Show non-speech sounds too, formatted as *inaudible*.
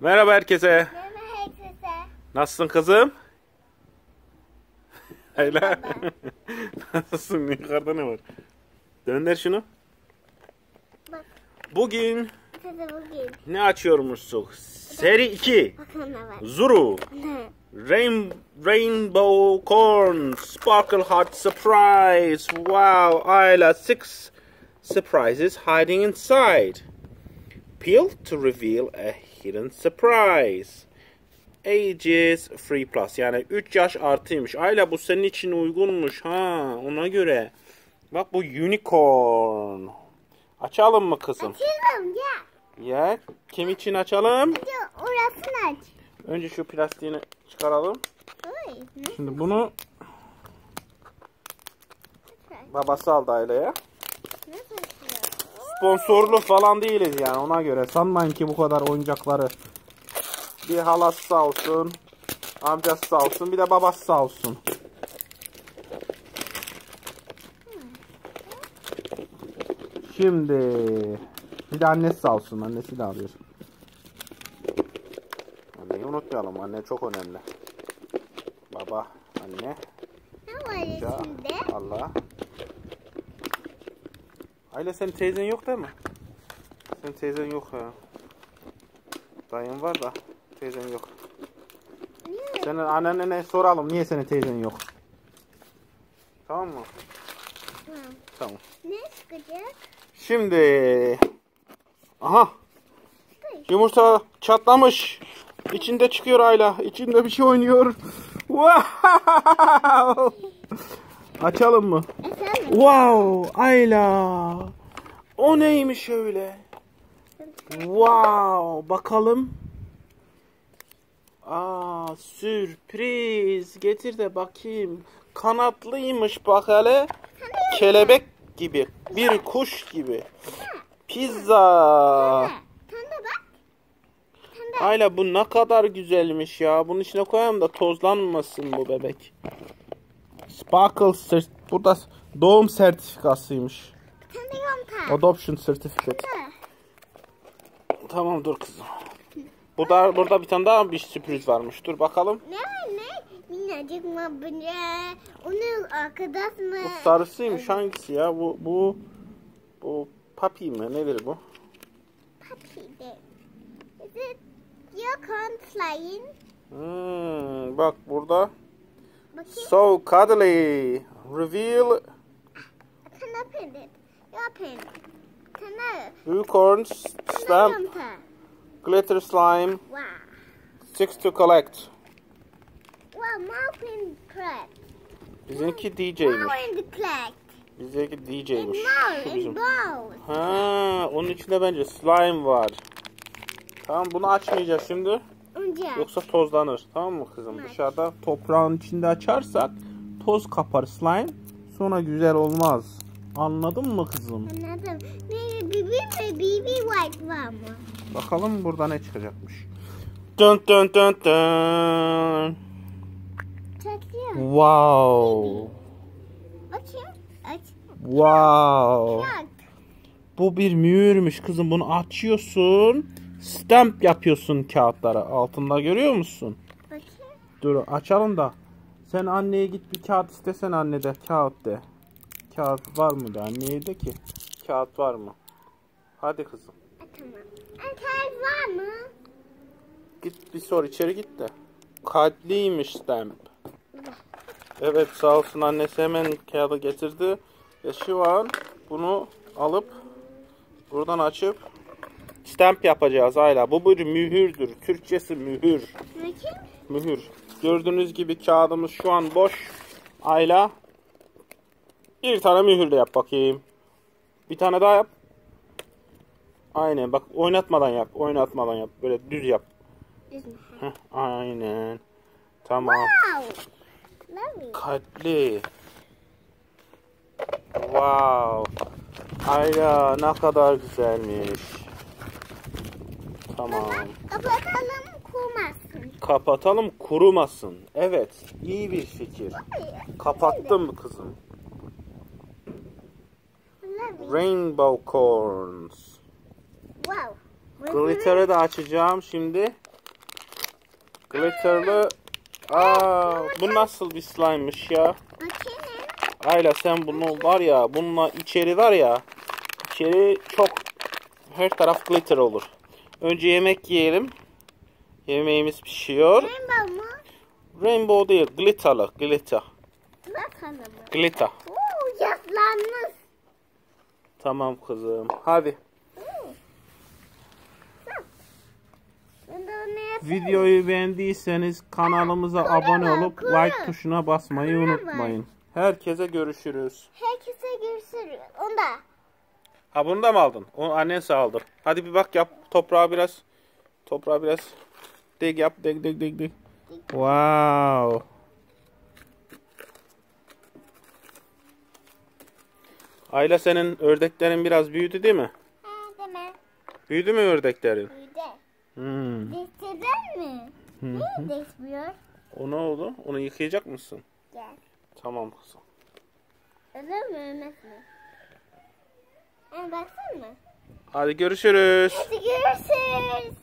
Merhaba herkese. Merhaba herkese. Nasılsın kızım? Hayla. *laughs* Nasılsın? Yukarıda ne var? Dönder şunu. Bak Bugün bugün ne açıyormuşsun? Seri 2. bakın ne var. Zuru. Ne? Rain, rainbow corn. Sparkle heart surprise. Wow. Ayla. Six surprises hiding inside. Peel to reveal a hidden surprise. Ages 3 plus yani 3 yaş artıymış. Ayla bu senin için uygunmuş ha ona göre. Bak bu unicorn. Açalım mı kızım? Açalım ya. Ya kim için açalım? Orasını aç. Önce şu plastiğini çıkaralım. Oy. Şimdi bunu babası aldı Ayla'ya. Sponsorlu falan değiliz yani ona göre. Sanmayın ki bu kadar oyuncakları. Bir halası sağ olsun. Amcası sağ olsun. Bir de babası sağ olsun. Şimdi bir de annesi sağ olsun. Annesi de alıyor. Anneyi unutmayalım. Anne çok önemli. Baba, anne, Ne var içinde? Allah. Aile senin teyzen yok değil mi? Senin teyzen yok ha. Dayın var da teyzen yok. Ne? Senin annene soralım niye senin teyzen yok. Tamam mı? Tamam. Tamam. Ne çıkacak? Şimdi aha yumurta çatlamış. İçinde çıkıyor Ayla. İçinde bir şey oynuyor. Wow! *laughs* Açalım mı? Wow, Ayla. O neymiş öyle? Wow, bakalım. Aa, sürpriz. Getir de bakayım. Kanatlıymış bak hele. Kelebek gibi. Bir kuş gibi. Pizza. Ayla bu ne kadar güzelmiş ya. Bunun içine koyalım da tozlanmasın bu bebek. Sparkle cert- burada doğum sertifikasıymış. Adoption certificate. Tamam dur kızım. Bu da burada bir tane daha bir sürpriz varmış. Dur bakalım. Ne ne? Minnacık mı bu ne? Onun arkadaş mı? Bu sarısıymış hangisi ya? Bu bu bu papi mi? Nedir bu? Puppy de. Is it unicorn flying? Hmm, bak burada. Bakayım. So cuddly. Reveal. Sen de. unicorn Sen stamp glitter slime Wow. six to collect. Wow, Malpin crack. Bizimki DJ'miş. Wow in the crack. Bizimki And DJ'miş. Şu bizim. Ha, onun içinde bence slime var. Tamam bunu açmayacağız şimdi. Önce. Yoksa tozlanır. Tamam mı kızım? Evet. Dışarıda toprağın içinde açarsak toz kapar slime. Sonra güzel olmaz. Anladın mı kızım? Anladım. Ne bibi ve bibi white var mı? Bakalım burada ne çıkacakmış. Dun dun dun dun. Çekiyor. Wow. Bakayım. Aç. Wow. Bu bir mühürmüş kızım. Bunu açıyorsun. Stamp yapıyorsun kağıtlara. Altında görüyor musun? Bakayım. Dur açalım da. Sen anneye git bir kağıt istesen anne de kağıt de. Kağıt var mı de anneye de ki. Kağıt var mı? Hadi kızım. Ha, tamam. Atar var mı? Git bir sor içeri git de. Kalpliymiş stamp. Evet sağ olsun annesi hemen kağıdı getirdi. Ve şu an bunu alıp buradan açıp stamp yapacağız Ayla. Bu bir mühürdür. Türkçesi mühür. Bakayım. Mühür. Gördüğünüz gibi kağıdımız şu an boş. Ayla. Bir tane mühür de yap bakayım. Bir tane daha yap. Aynen bak oynatmadan yap. Oynatmadan yap. Böyle düz yap. Düz mü? Heh, aynen. Tamam. Wow. Kalpli. Wow. Ayla ne kadar güzelmiş. Tamam. Kapatalım kurmasın. Kapatalım kurumasın. Evet. iyi bir fikir. Kapattım kızım. Rainbow corns. Wow. Glitter'ı da açacağım şimdi. Glitter'lı. Aa, bu nasıl bir slime'mış ya? Ayla sen bunu var ya bununla içeri var ya içeri çok her taraf glitter olur. Önce yemek yiyelim. Yemeğimiz pişiyor. Rainbow mu? Rainbow değil glitterlı glitter. Bakalım. Glitter. Oo, yaslanmış. Tamam kızım. Hadi. Onu. Videoyu beğendiyseniz kanalımıza abone olup like tuşuna basmayı unutmayın. Herkese görüşürüz. Herkese görüşürüz. Onda. Ha bunu da mı aldın? Onu annen sağladı. Hadi bir bak yap. Toprağa biraz. Toprağa biraz. Dig yap. Dig dig dig dig. Wow. Ayla senin ördeklerin biraz büyüdü değil mi? Ha deme. Büyüdü mü ördeklerin? De. Hmm. Değiştirdin mi? Hı Niye değişmiyor? O ne oldu? Onu yıkayacak mısın? Gel. Tamam kızım. Ölür mü ölmez mi? Ha baksana. Hadi görüşürüz. Hadi görüşürüz.